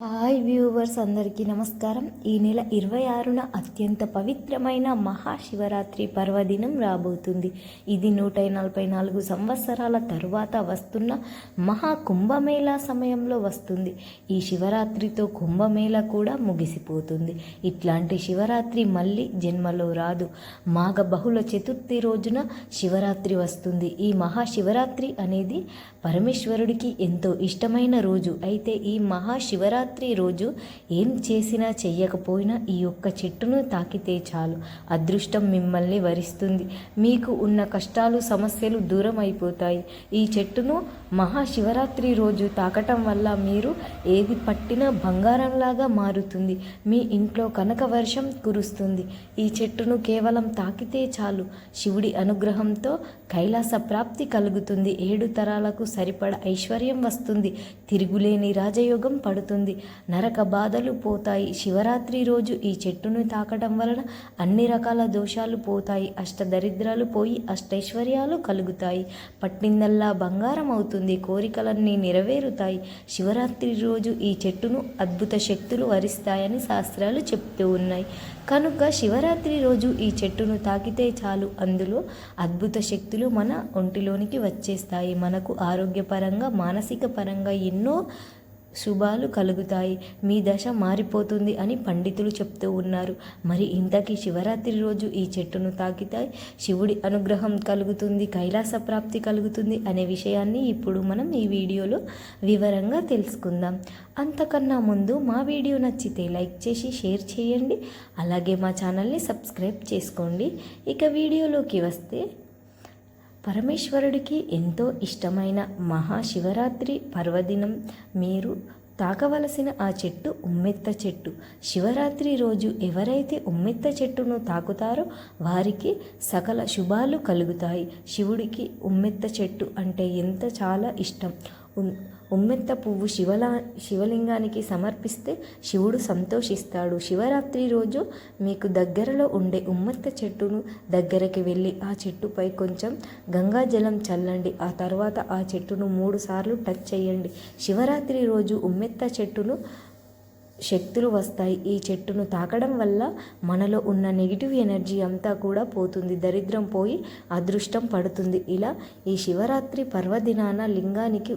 Hi viewers అందరికీ నమస్కారం. ఈ నెల ఇరవై ఆరున అత్యంత పవిత్రమైన మహాశివరాత్రి పర్వదినం రాబోతుంది. ఇది నూట నలభై నాలుగు సంవత్సరాల తరువాత వస్తున్న మహా కుంభమేళా సమయంలో వస్తుంది. ఈ శివరాత్రితో కుంభమేళా కూడా ముగిసిపోతుంది. ఇట్లాంటి శివరాత్రి మళ్ళీ జన్మలో రాదు. మాఘ బహుళ చతుర్థి రోజున శివరాత్రి వస్తుంది. ఈ మహాశివరాత్రి అనేది పరమేశ్వరుడికి ఎంతో ఇష్టమైన రోజు. అయితే ఈ మహాశివరాత్రి రోజు ఏం చేసినా చెయ్యకపోయినా ఈ యొక్క చెట్టును తాకితే చాలు. అదృష్టం మిమ్మల్ని వరిస్తుంది. మీకు ఉన్న కష్టాలు సమస్యలు దూరం అయిపోతాయి ఈ చెట్టును మహాశివరాత్రి రోజు తాకటం వల్ల మీరు ఏది పట్టినా బంగారంలాగా మారుతుంది. మీ ఇంట్లో కనక వర్షం కురుస్తుంది. ఈ చెట్టును కేవలం తాకితే చాలు. శివుడి అనుగ్రహంతో కైలాస ప్రాప్తి కలుగుతుంది. ఏడు తరాలకు సరిపడ ఐశ్వర్యం వస్తుంది. తిరుగులేని రాజయోగం పడుతుంది. నరక బాధలు పోతాయి. శివరాత్రి రోజు ఈ చెట్టును తాకడం వలన అన్ని రకాల దోషాలు పోతాయి. అష్టదరిద్రాలు పోయి అష్టైశ్వర్యాలు కలుగుతాయి. పట్టిందల్లా బంగారం అవుతుంది. కోరికలన్నీ నెరవేరుతాయి. శివరాత్రి రోజు ఈ చెట్టును అద్భుత శక్తులు వరిస్తాయని శాస్త్రాలు చెప్తూ ఉన్నాయి. కనుక శివరాత్రి రోజు ఈ చెట్టును తాకితే చాలు. అందులో అద్భుత శక్తులు మన ఒంటిలోనికి వచ్చేస్తాయి. మనకు ఆరోగ్యపరంగా మానసిక పరంగా ఎన్నో శుభాలు కలుగుతాయి. మీ దశ మారిపోతుంది అని పండితులు చెప్తూ ఉన్నారు. మరి ఇంతకీ శివరాత్రి రోజు ఈ చెట్టును తాకితే శివుడి అనుగ్రహం కలుగుతుంది కైలాస ప్రాప్తి కలుగుతుంది అనే విషయాన్ని ఇప్పుడు మనం ఈ వీడియోలో వివరంగా తెలుసుకుందాం. అంతకన్నా ముందు మా వీడియో నచ్చితే లైక్ చేసి షేర్ చేయండి. అలాగే మా ఛానల్ని సబ్స్క్రైబ్ చేసుకోండి. ఇక వీడియోలోకి వస్తే పరమేశ్వరుడికి ఎంతో ఇష్టమైన మహాశివరాత్రి పర్వదినం. మీరు తాకవలసిన ఆ చెట్టు ఉమ్మెత్త చెట్టు. శివరాత్రి రోజు ఎవరైతే ఉమ్మెత్త చెట్టును తాకుతారో వారికి సకల శుభాలు కలుగుతాయి. శివుడికి ఉమ్మెత్త చెట్టు అంటే ఎంత చాలా ఇష్టం. ఉమ్మెత్త పువ్వు శివలా శివలింగానికి సమర్పిస్తే శివుడు సంతోషిస్తాడు. శివరాత్రి రోజు మీకు దగ్గరలో ఉండే ఉమ్మెత్త చెట్టును దగ్గరికి వెళ్ళి ఆ చెట్టుపై కొంచెం గంగాజలం చల్లండి. ఆ తర్వాత ఆ చెట్టును మూడు సార్లు టచ్ చేయండి. శివరాత్రి రోజు ఉమ్మెత్త చెట్టును శక్తులు వస్తాయి. ఈ చెట్టును తాకడం వల్ల మనలో ఉన్న నెగిటివ్ ఎనర్జీ అంతా కూడా పోతుంది. దరిద్రం పోయి అదృష్టం పడుతుంది. ఇలా ఈ శివరాత్రి పర్వదినాన లింగానికి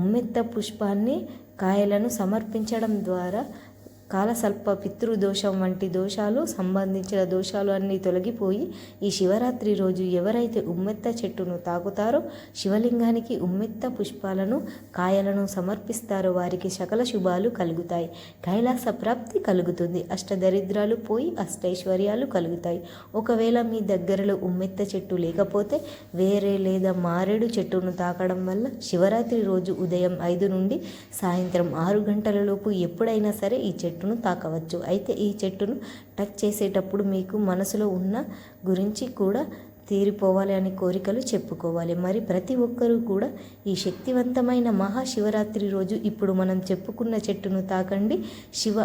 ఉమ్మెత్త పుష్పాన్ని కాయలను సమర్పించడం ద్వారా కాలసల్ప పితృదోషం వంటి దోషాలు సంబంధించిన దోషాలు అన్నీ తొలగిపోయి ఈ శివరాత్రి రోజు ఎవరైతే ఉమ్మెత్త చెట్టును తాకుతారో శివలింగానికి ఉమ్మెత్త పుష్పాలను కాయలను సమర్పిస్తారో వారికి సకల శుభాలు కలుగుతాయి. కైలాస ప్రాప్తి కలుగుతుంది. అష్టదరిద్రాలు పోయి అష్టైశ్వర్యాలు కలుగుతాయి. ఒకవేళ మీ దగ్గరలో ఉమ్మెత్త చెట్టు లేకపోతే వేరే లేదా మారేడు చెట్టును తాకడం వల్ల శివరాత్రి రోజు ఉదయం ఐదు నుండి సాయంత్రం ఆరు గంటలలోపు ఎప్పుడైనా సరే ఈ చెట్టు చెట్టును తాకవచ్చు. అయితే ఈ చెట్టును టచ్ చేసేటప్పుడు మీకు మనసులో ఉన్న గురించి కూడా తీరిపోవాలి అనే కోరికలు చెప్పుకోవాలి. మరి ప్రతి ఒక్కరూ కూడా ఈ శక్తివంతమైన మహాశివరాత్రి రోజు ఇప్పుడు మనం చెప్పుకున్న చెట్టును తాకండి. శివ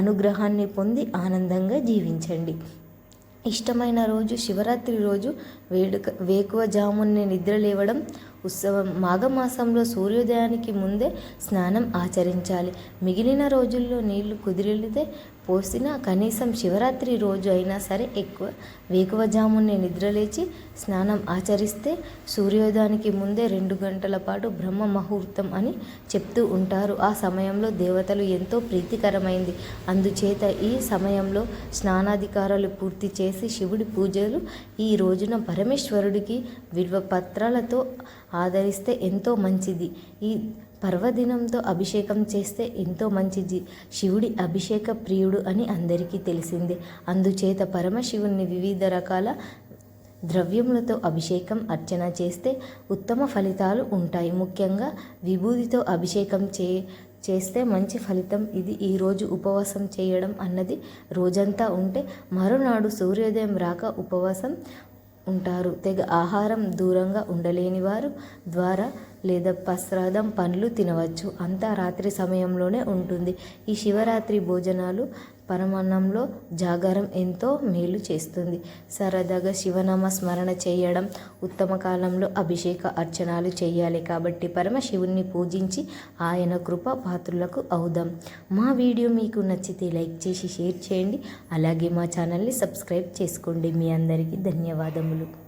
అనుగ్రహాన్ని పొంది ఆనందంగా జీవించండి. ఇష్టమైన రోజు శివరాత్రి రోజు వేడుక వేకువ జాముని నిద్ర లేవడం ఉత్సవం మాఘమాసంలో సూర్యోదయానికి ముందే స్నానం ఆచరించాలి. మిగిలిన రోజుల్లో నీళ్ళు కుదిరితే పోసిన కనీసం శివరాత్రి రోజు అయినా సరే ఎక్కువ వేకువజామునే నిద్రలేచి స్నానం ఆచరిస్తే సూర్యోదయానికి ముందే రెండు గంటల పాటు బ్రహ్మ ముహూర్తం అని చెప్తూ ఉంటారు. ఆ సమయంలో దేవతలు ఎంతో ప్రీతికరమైంది. అందుచేత ఈ సమయంలో స్నానాధికారాలు పూర్తి చేసి శివుడి పూజలు ఈ రోజున పరమేశ్వరుడికి విల్వ పత్రాలతో ఆదరిస్తే ఎంతో మంచిది. ఈ పర్వదినంతో అభిషేకం చేస్తే ఎంతో మంచిది శివుడి అభిషేక ప్రియుడు అని అందరికీ తెలిసిందే. అందుచేత పరమశివుణ్ణి వివిధ రకాల ద్రవ్యములతో అభిషేకం అర్చన చేస్తే ఉత్తమ ఫలితాలు ఉంటాయి. ముఖ్యంగా విభూతితో అభిషేకం చే చేస్తే మంచి ఫలితం ఇది. ఈరోజు ఉపవాసం చేయడం అన్నది రోజంతా ఉంటే మరునాడు సూర్యోదయం రాక ఉపవాసం ఉంటారు. తెగ ఆహారం దూరంగా ఉండలేని వారు ద్వారా లేదా పశ్రాదం పండ్లు తినవచ్చు. అంతా రాత్రి సమయంలోనే ఉంటుంది. ఈ శివరాత్రి భోజనాలు పరమాన్నంలో జాగారం ఎంతో మేలు చేస్తుంది. సరదాగా శివనామ స్మరణ చేయడం ఉత్తమ కాలంలో అభిషేక అర్చనాలు చేయాలి కాబట్టి పరమశివుణ్ణి పూజించి ఆయన కృప పాత్రులకు అవుదాం. మా వీడియో మీకు నచ్చితే లైక్ చేసి షేర్ చేయండి. అలాగే మా ఛానల్ని సబ్స్క్రైబ్ చేసుకోండి. మీ అందరికీ ధన్యవాదములు.